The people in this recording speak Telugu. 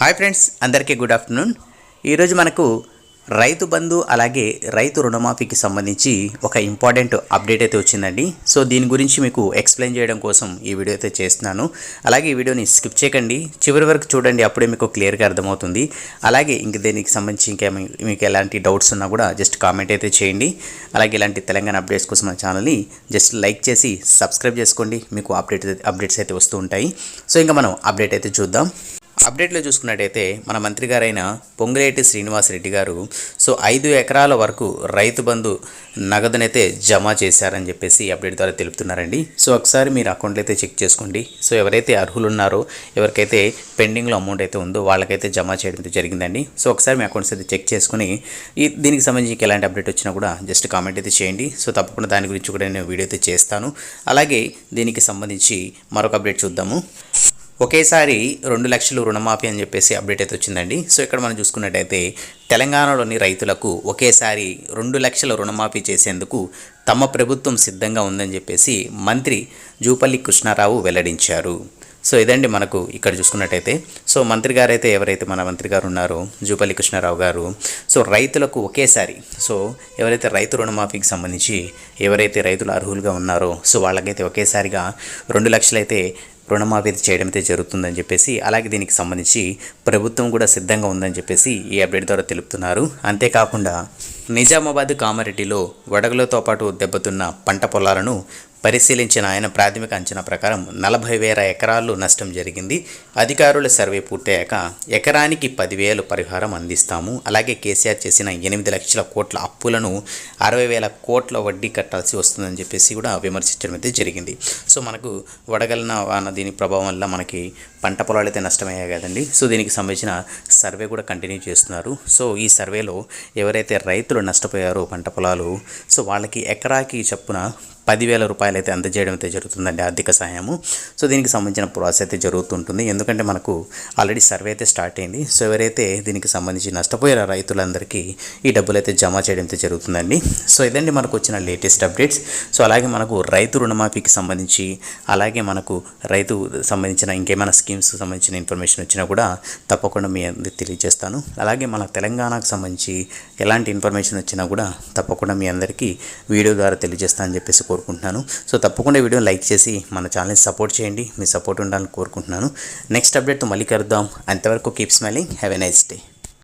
హాయ్ ఫ్రెండ్స్ అందరికీ గుడ్ ఆఫ్టర్నూన్. ఈరోజు మనకు రైతు బంధు అలాగే రైతు రుణమాఫీకి సంబంధించి ఒక ఇంపార్టెంట్ అప్డేట్ అయితే వచ్చిందండి. సో దీని గురించి మీకు ఎక్స్ప్లెయిన్ చేయడం కోసం ఈ వీడియో అయితే చేస్తున్నాను. అలాగే ఈ వీడియోని స్కిప్ చేయకండి. చివరి వరకు చూడండి అప్పుడే మీకు క్లియర్గా అర్థమవుతుంది. అలాగే ఇంక దీనికి సంబంధించి ఇంకా మీకు ఎలాంటి డౌట్స్ ఉన్నా కూడా జస్ట్ కామెంట్ అయితే చేయండి. అలాగే ఇలాంటి తెలంగాణ అప్డేట్స్ కోసం మన ఛానల్ని జస్ట్ లైక్ చేసి సబ్స్క్రైబ్ చేసుకోండి. మీకు అప్డేట్ అప్డేట్స్ అయితే వస్తూ ఉంటాయి. సో ఇంకా మనం అప్డేట్ అయితే చూద్దాం. అప్డేట్లో చూసుకున్నట్టయితే మన మంత్రి గారైన పొంగిరెడ్డి శ్రీనివాసరెడ్డి గారు సో ఐదు ఎకరాల వరకు రైతు బంధు నగదునైతే జమ చేశారని చెప్పేసి అప్డేట్ ద్వారా తెలుపుతున్నారండి. సో ఒకసారి మీరు అకౌంట్లో అయితే చెక్ చేసుకోండి. సో ఎవరైతే అర్హులు ఉన్నారో ఎవరికైతే పెండింగ్లో అమౌంట్ అయితే ఉందో వాళ్ళకైతే జమ చేయడం జరిగిందండి. సో ఒకసారి మీ అకౌంట్స్ అయితే చెక్ చేసుకుని ఈ దీనికి సంబంధించి ఎలాంటి అప్డేట్ వచ్చినా కూడా జస్ట్ కామెంట్ అయితే చేయండి. సో తప్పకుండా దాని గురించి కూడా నేను వీడియో అయితే చేస్తాను. అలాగే దీనికి సంబంధించి మరొక అప్డేట్ చూద్దాము. ఒకేసారి రెండు లక్షలు రుణమాఫీ అని చెప్పేసి అప్డేట్ అయితే వచ్చిందండి. సో ఇక్కడ మనం చూసుకున్నట్టయితే తెలంగాణలోని రైతులకు ఒకేసారి రెండు లక్షల రుణమాఫీ చేసేందుకు తమ ప్రభుత్వం సిద్ధంగా ఉందని చెప్పేసి మంత్రి జూపల్లి కృష్ణారావు వెల్లడించారు. సో ఇదండి మనకు ఇక్కడ చూసుకున్నట్టయితే. సో మంత్రి గారు అయితే ఎవరైతే మన మంత్రి గారు ఉన్నారో జూపల్లి కృష్ణారావు గారు సో రైతులకు ఒకేసారి సో ఎవరైతే రైతు రుణమాఫీకి సంబంధించి ఎవరైతే రైతులు అర్హులుగా ఉన్నారో సో వాళ్ళకైతే ఒకేసారిగా రెండు లక్షలైతే రుణమాఫీ చేయడం అయితే జరుగుతుందని చెప్పేసి అలాగే దీనికి సంబంధించి ప్రభుత్వం కూడా సిద్ధంగా ఉందని చెప్పేసి ఈ అప్డేట్ ద్వారా తెలుపుతున్నారు. అంతేకాకుండా నిజామాబాద్ కామారెడ్డిలో వడగలతో పాటు దెబ్బతున్న పంట పొలాలను పరిశీలించిన ఆయన ప్రాథమిక అంచనా ప్రకారం నలభై వేల ఎకరాలు నష్టం జరిగింది. అధికారుల సర్వే పూర్తయ్యాక ఎకరానికి పదివేలు పరిహారం అందిస్తాము. అలాగే కేసీఆర్ చేసిన ఎనిమిది లక్షల కోట్ల అప్పులను అరవై వేల కోట్ల వడ్డీ కట్టాల్సి వస్తుందని చెప్పేసి కూడా విమర్శించడం అయితే జరిగింది. సో మనకు వడగలిన వాన దీని ప్రభావం వల్ల మనకి పంట పొలాలు అయితే నష్టమయ్యాయి కదండి. సో దీనికి సంబంధించిన సర్వే కూడా కంటిన్యూ చేస్తున్నారు. సో ఈ సర్వేలో ఎవరైతే రైతులు నష్టపోయారో పంట పొలాలు సో వాళ్ళకి ఎకరాకి చెప్పున పదివేల రూపాయలు అయితే అందజేయడం అయితే జరుగుతుందండి ఆర్థిక సహాయము. సో దీనికి సంబంధించిన ప్రాసెస్ అయితే జరుగుతుంటుంది. ఎందుకంటే మనకు ఆల్రెడీ సర్వే అయితే స్టార్ట్ అయింది. సో ఎవరైతే దీనికి సంబంధించి నష్టపోయారో రైతులందరికీ ఈ డబ్బులు అయితే జమ చేయడం అయితే జరుగుతుందండి. సో ఇదండి మనకు వచ్చిన లేటెస్ట్ అప్డేట్స్ సో అలాగే మనకు రైతు రుణమాఫీకి సంబంధించి అలాగే మనకు రైతు సంబంధించిన ఇంకేమైనా స్కీమ్స్ సంబంధించిన ఇన్ఫర్మేషన్ వచ్చినా కూడా తప్పకుండా మీ అందరికి తెలియజేస్తాను. అలాగే మన తెలంగాణకు సంబంధించి ఎలాంటి ఇన్ఫర్మేషన్ వచ్చినా కూడా తప్పకుండా మీ అందరికీ వీడియో ద్వారా తెలియజేస్తానని చెప్పేసి కోరుకుంటున్నాను. సో తప్పకుండా వీడియో లైక్ చేసి మన ఛానల్ని సపోర్ట్ చేయండి. మీ సపోర్ట్ ఉండాలని కోరుకుంటున్నాను. నెక్స్ట్ అప్డేట్తో మళ్ళీ కలుద్దాం. అంతవరకు keep smiling have a nice day